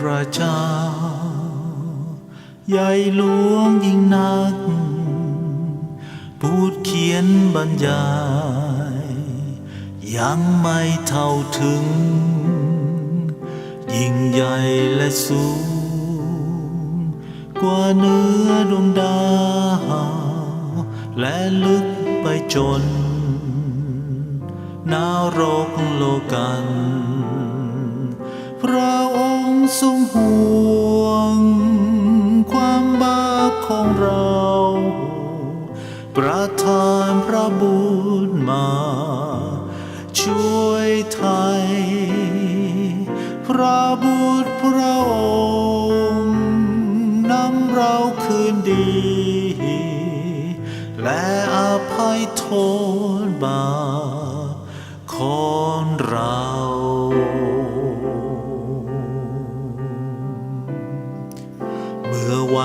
พระเจ้า ใหญ่หลวงยิ่งนัก พูดเขียนบรรยาย ยังไม่เท่าถึง ยิ่งใหญ่และสูง กว่าเนื้อดวงดาว และลึกไปจนนารกโลกันพระ ทรงห่วง ความบาปของเรา ประทานพระบุญมา ช่วยไทย พระบุตรพระองค์นำเราคืนดี และอภัยโทษบาปของเรา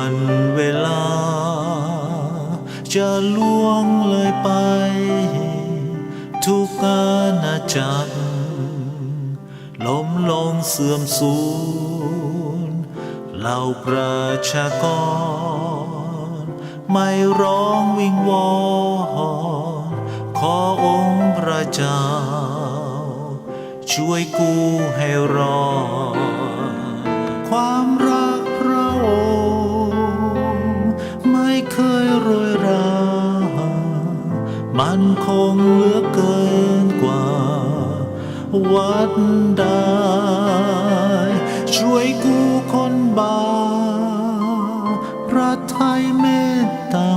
วันเวลา จะล่วงเลยไป ทุกอาณาจักรล้มลงเสื่อมสูญเหล่าประชากร ไม่ร้องวิงวอนขอองค์พระเจ้า ช่วยกู้ให้รอดความ เคยโรยรา มันคงเหลือเกินกว่า วัดได้ ช่วยกู้คนบาปพระไทยเมตตา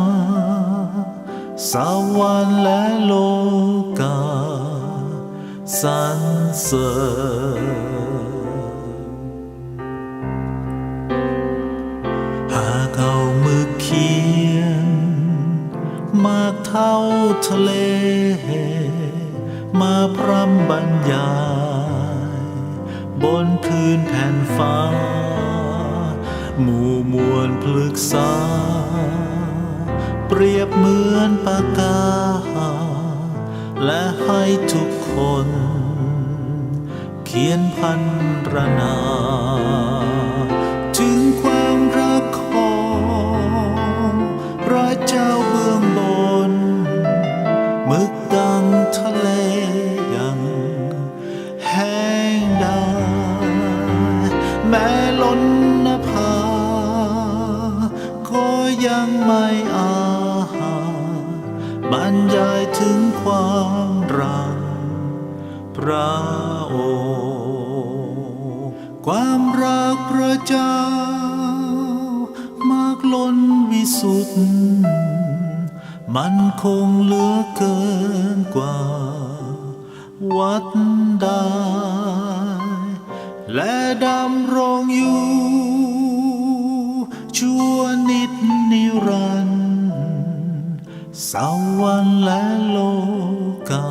สวรรค์และโลกาสรรเสริญ มากเท่าทะเล มาพร่ำบรรยาย บนพื้นแผ่นฟ้า หมู่มวลพลึกษา เปรียบเหมือนปากกา และให้ทุกคน เขียนพันรนา แม้ล้นนภา ก็ยังไม่อาจบรรยายถึงความรักพระองค์ความรักพระเจ้ามากล้นวิสุทธิ์มันคงเหลือเกินกว่า วัดได้และดำ สวรรค์และโลกา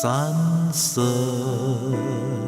สรรเสริญ